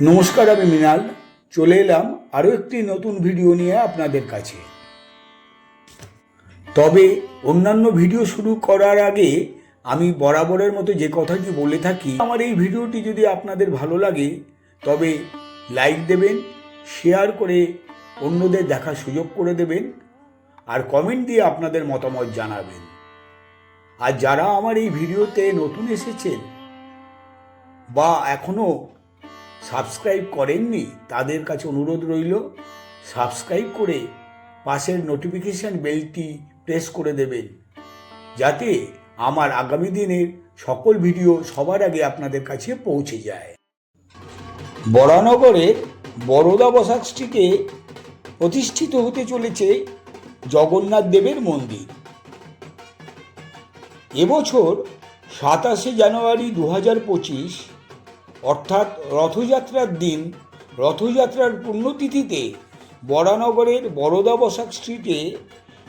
নমস্কার আমি মৃণাল। চলে এলাম আরও একটি নতুন ভিডিও নিয়ে আপনাদের কাছে। তবে অন্যান্য ভিডিও শুরু করার আগে আমি বরাবরের মতো যে কথাটি বলে থাকি, আমার এই ভিডিওটি যদি আপনাদের ভালো লাগে, তবে লাইক দেবেন, শেয়ার করে অন্যদের দেখার সুযোগ করে দেবেন, আর কমেন্ট দিয়ে আপনাদের মতামত জানাবেন। আর যারা আমার এই ভিডিওতে নতুন এসেছেন, বা এখনও সাবস্ক্রাইব করেননি, তাদের কাছে অনুরোধ রইল, সাবস্ক্রাইব করে পাশের নোটিফিকেশন বেলটি প্রেস করে দেবেন, যাতে আমার আগামী দিনের সকল ভিডিও সবার আগে আপনাদের কাছে পৌঁছে যায়। বরানগরের বরোদা বসাক স্ট্রিটে প্রতিষ্ঠিত হতে চলেছে জগন্নাথ দেবের মন্দির। এবছর সাতাশে জানুয়ারি দু হাজার পঁচিশ অর্থাৎ রথযাত্রার দিন, রথযাত্রার পুণ্যতিথিতে বরানগরের বরোদা বসাক স্ট্রিটে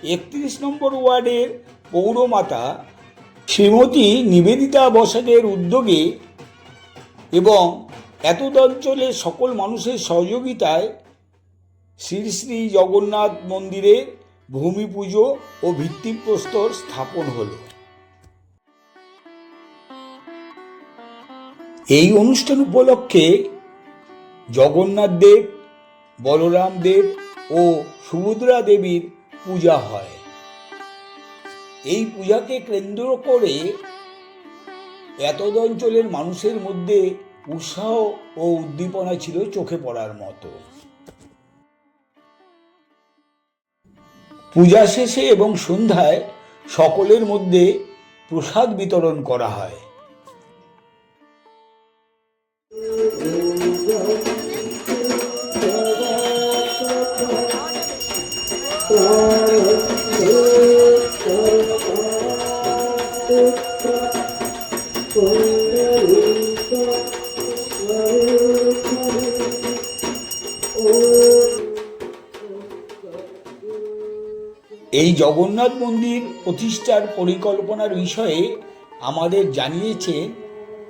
একত্রিশ নম্বর ওয়ার্ডের পৌরমাতা শ্রীমতী নিবেদিতা বসাকের উদ্যোগে এবং এতদ অঞ্চলের সকল মানুষের সহযোগিতায় শ্রী শ্রী জগন্নাথ মন্দিরের ভূমি পুজো ও ভিত্তিপ্রস্তর স্থাপন হলো। এই অনুষ্ঠান উপলক্ষে জগন্নাথ দেব, বলরাম দেব ও সুভদ্রা দেবীর পূজা হয়। এই পূজাকে কেন্দ্র করে এতদ অঞ্চলের মানুষের মধ্যে উৎসাহ ও উদ্দীপনা ছিল চোখে পড়ার মতো। পূজা শেষে এবং সন্ধ্যায় সকলের মধ্যে প্রসাদ বিতরণ করা হয়। এই জগন্নাথ মন্দির প্রতিষ্ঠার পরিকল্পনার বিষয়ে আমাদের জানিয়েছে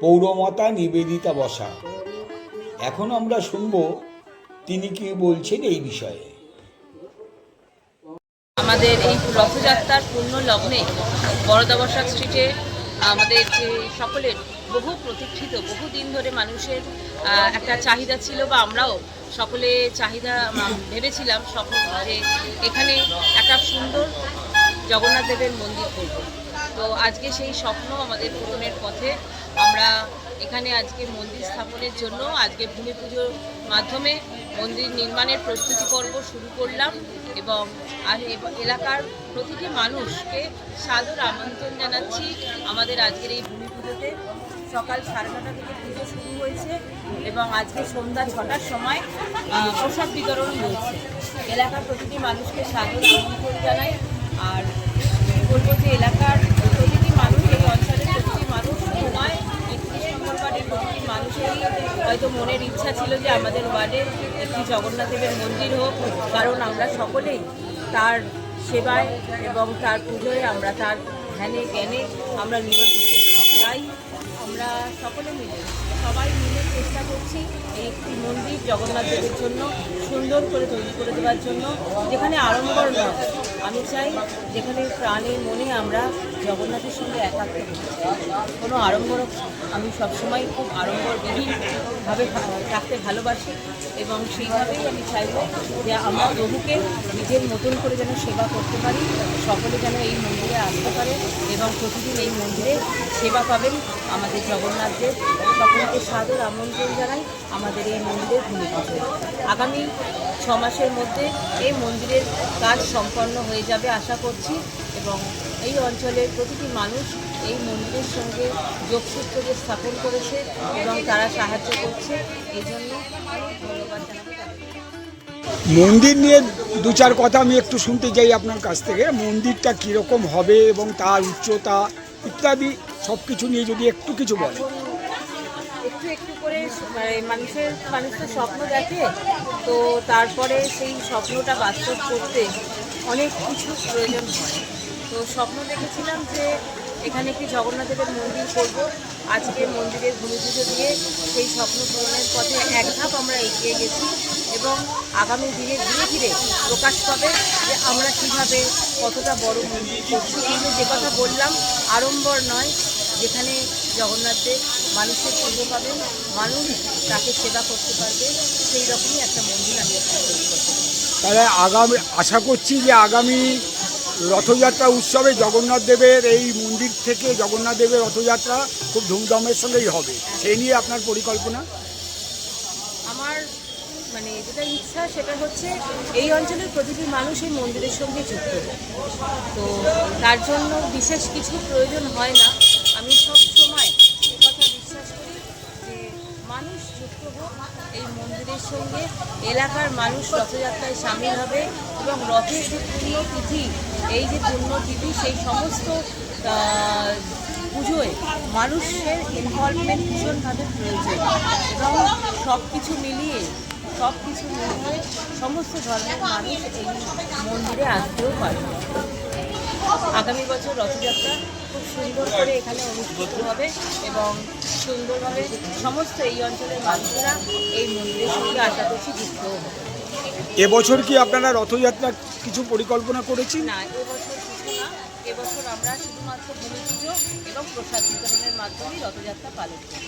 পৌরমাতা নিবেদিতা বসা। এখন আমরা শুনব তিনি কি বলছেন এই বিষয়ে। আমাদের এই রথযাত্রার পূর্ণ লগ্নে বড়দাবসাক স্ট্রিটে আমাদের যে সকলের বহু প্রতীক্ষিত, বহু দিন ধরে মানুষের একটা চাহিদা ছিল বা আমরাও সকলে চাহিদা ভেবেছিলাম স্বপ্ন যে এখানে একটা সুন্দর জগন্নাথ দেবের মন্দির করব। তো আজকে সেই স্বপ্ন আমাদের পূরণের পথে। আমরা এখানে আজকে মন্দির স্থাপনের জন্য, আজকে ভূমি পুজোর মাধ্যমে মন্দির নির্মাণের প্রস্তুতি পর্ব শুরু করলাম। এবং আর এলাকার প্রতিটি মানুষকে সাদর আমন্ত্রণ জানাচ্ছি। আমাদের আজকের এই ভূমি পুজোতে সকাল সাড়ে নটা থেকে পুজো শুরু হয়েছে এবং আজকে সন্ধ্যা ছটার সময় প্রসাদ বিতরণ হয়েছে। এলাকার প্রতিটি মানুষকে সাদর আমন্ত্রণ জানাই। আর বলব যে এলাকার প্রতিটি মানুষ, এই অঞ্চলের প্রতিটি মানুষ নম্বর ওয়ার্ডের প্রতিটি মানুষেরই হয়তো মনের ইচ্ছা ছিল যে আমাদের ওয়ার্ডে একটি জগন্নাথ দেবের মন্দির হোক, কারণ আমরা সকলেই তার সেবায় এবং তার পুজোয় আমরা তার ধ্যানে, জ্ঞানে আমরা নিয়োজিত। তাই আমরা সকলে মিলে, সবাই মিলে চেষ্টা করছি এই একটি মন্দির জগন্নাথ দেবের জন্য সুন্দর করে তৈরি করে দেওয়ার জন্য। যেখানে আড়ম্বর নয় আমি চাই যেখানে প্রাণে মনে আমরা জগন্নাথের সঙ্গে একাত্ম কোনো আড়ম্বর আমি সবসময় খুব আড়ম্বরবিহীনভাবে থাকতে ভালোবাসি এবং সেইভাবেই আমি চাইব যে আমরা প্রভুকে নিজের মতন করে যেন সেবা করতে পারি, সকলে যেন এই মন্দিরে আসতে পারে এবং প্রতিদিন এই মন্দিরে সেবা পাবেন। আমাদের জগন্নাথদের সকলকে সাদর আমন্ত্রণ জানাই আমাদের এই মন্দিরের ভূমি পুজোয়। আগামী ছ মাসের মধ্যে এই মন্দিরের কাজ সম্পন্ন হয়ে যাবে আশা করছি এবং এই অঞ্চলের প্রতিটি মানুষ এই মন্দিরের সঙ্গে যোগসূত্র যে স্থাপন করেছে এবং তারা সাহায্য করছে। এই জন্য ধন্যবাদ মন্দির নিয়ে দু চার কথা আমি একটু শুনতে চাই আপনার কাছ থেকে। মন্দিরটা কীরকম হবে এবং তার উচ্চতা ইত্যাদি সব কিছু নিয়ে যদি একটু কিছু এখন একটু একটু করে মানে মানুষের মানুষ তো স্বপ্ন দেখে, তো তারপরে সেই স্বপ্নটা বাস্তব করতে অনেক কিছু প্রয়োজন হয়। তো স্বপ্ন দেখেছিলাম যে এখানে একটি জগন্নাথ মন্দির করব। আজকে মন্দিরের ভূমি পুজো দিয়ে সেই স্বপ্ন পূরণের পথে এক ধাপ আমরা এগিয়ে গেছি এবং আগামী দিনে ধীরে ধীরে প্রকাশ পাবে যে আমরা কীভাবে কতটা বড় মন্দির করছি। কিন্তু যে কথা বললাম, আড়ম্বর নয় যেখানে জগন্নাথ দেব মানুষের পুজো পাবেন মানুষ তাকে সেবা করতে পারবে সেই রকমই একটা মন্দির আমি। তাহলে আগামী আশা করছি যে আগামী রথযাত্রা উৎসবে জগন্নাথ দেবের এই মন্দির থেকে জগন্নাথ দেবের রথযাত্রা খুব ধুমধামের সঙ্গেই হবে। সেই নিয়ে আপনার পরিকল্পনা? আমার মানে যেটা ইচ্ছা সেটা হচ্ছে এই অঞ্চলের প্রতিটি মানুষ এই মন্দিরের সঙ্গে যুক্ত তো তার জন্য বিশেষ কিছু প্রয়োজন হয় না। আমি সব সময় কথা বিশ্বাস করি যে মানুষ যুক্ত হোক, এই মন্দিরের সঙ্গে এলাকার মানুষ রথযাত্রায় সামিল হবে এবং রথের যে পুণ্যতিথি, এই যে পুণ্যতিথি, সেই সমস্ত পুজোয় মানুষের ইনভলভমেন্ট ভীষণভাবে প্রয়োজন এবং সব কিছু মিলিয়ে সব কিছু মিলিয়ে সমস্ত ধর্মের মানুষ এই মন্দিরে আসতেও পারে। আগামী বছর রথযাত্রা খুব সুন্দর করে এখানে অনুষ্ঠিত হবে এবং সুন্দরভাবে সমস্ত এই অঞ্চলের মানুষেরা এই মন্দিরের সঙ্গে আশা করছি যুক্তও হবে এবছর কি আপনারা রথযাত্রার কিছু পরিকল্পনা করেছেন? না এবছর কিছু না। এবছর আমরা শুধুমাত্র ভূমি পুজো এবং প্রসাদ বিতরণের মাধ্যমেই রথযাত্রা পালন করি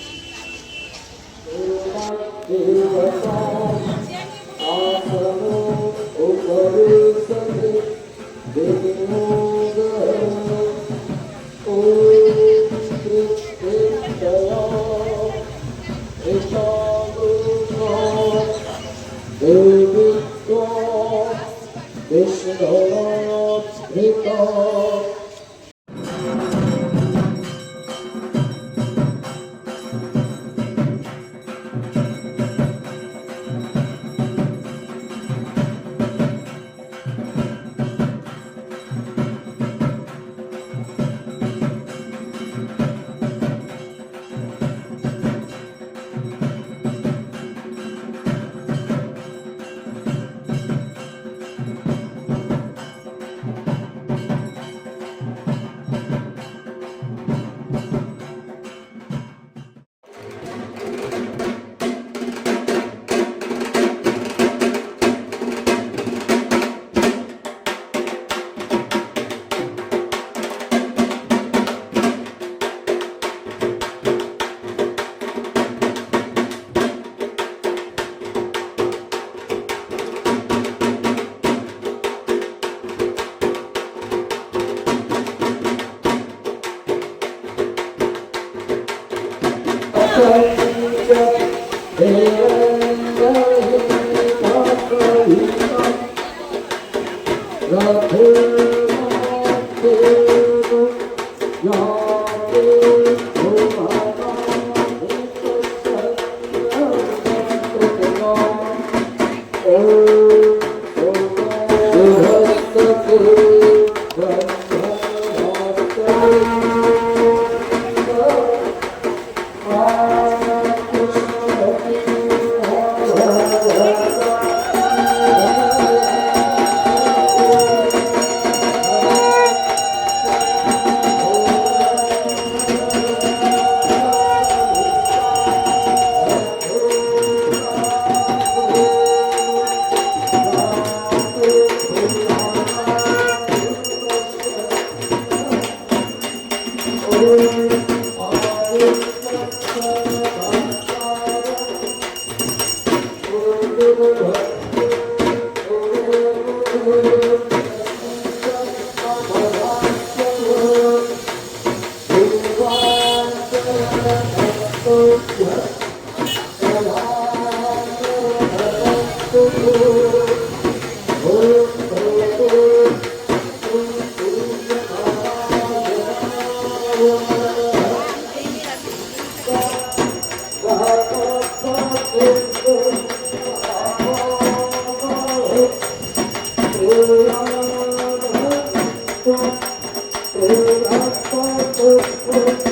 ও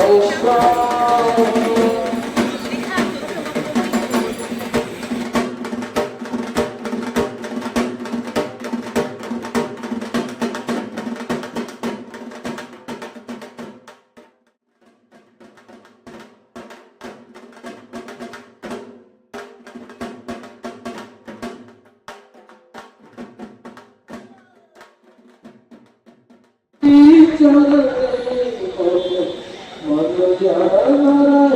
Oh,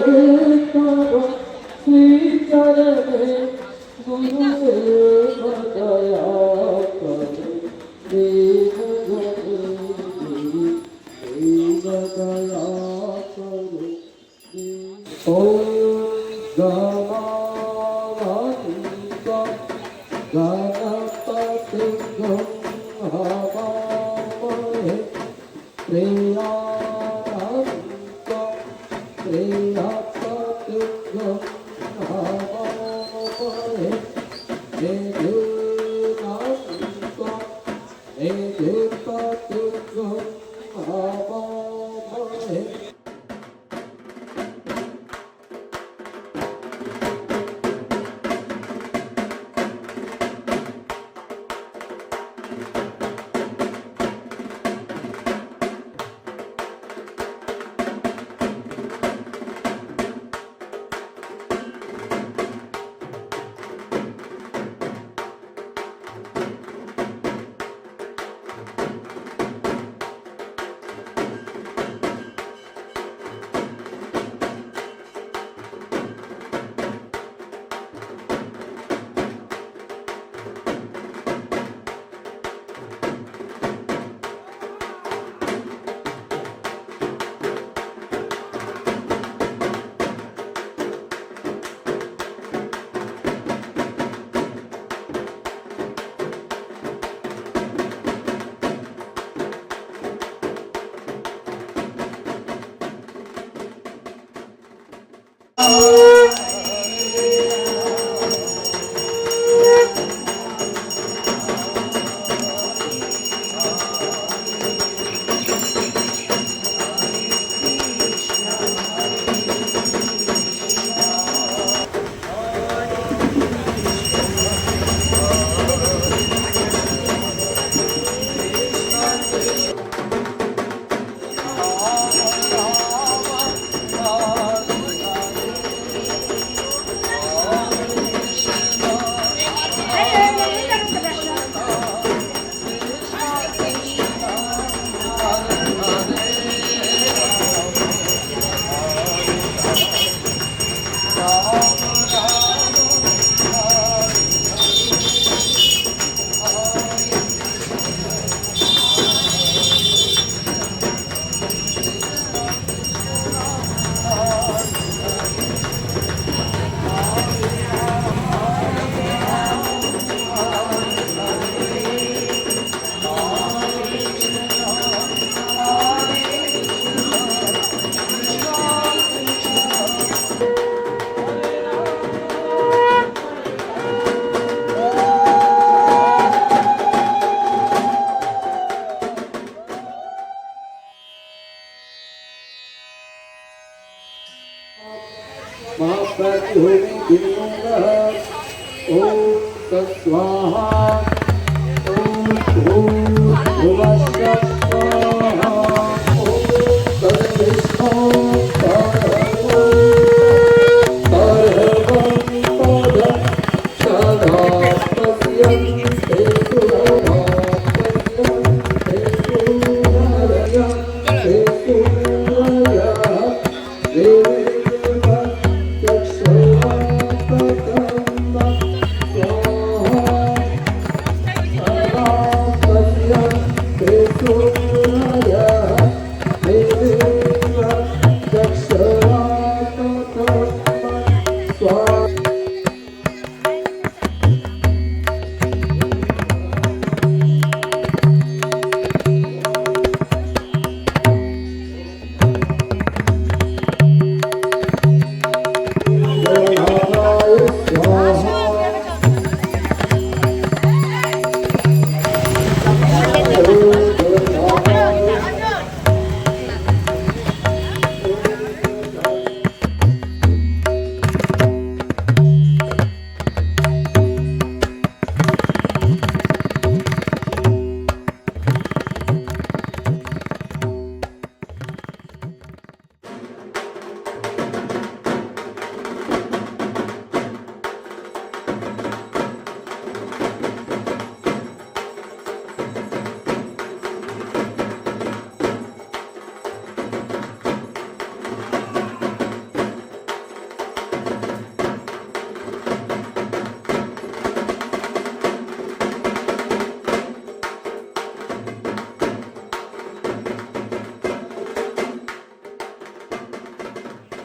good for ভূত महाप्रतिहोमि गिरिमङ्गः ॐ तत्स्वाहा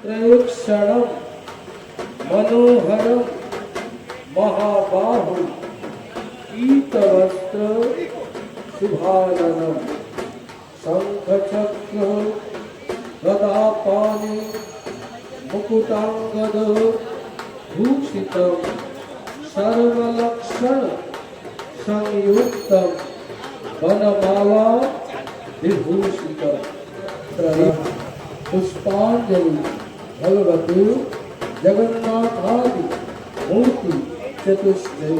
मनोहर मनोहरं महाबाहुं पीतवस्त्र शुभाननं शङ्खचक्र गदापानि मुकुटांगद भूषित सर्वलक्षण संयुक्त वनमाला विभूषित पुष्पाञ्जलि। भगवतु जगन्नाथादि मूर्ति चतुष्टय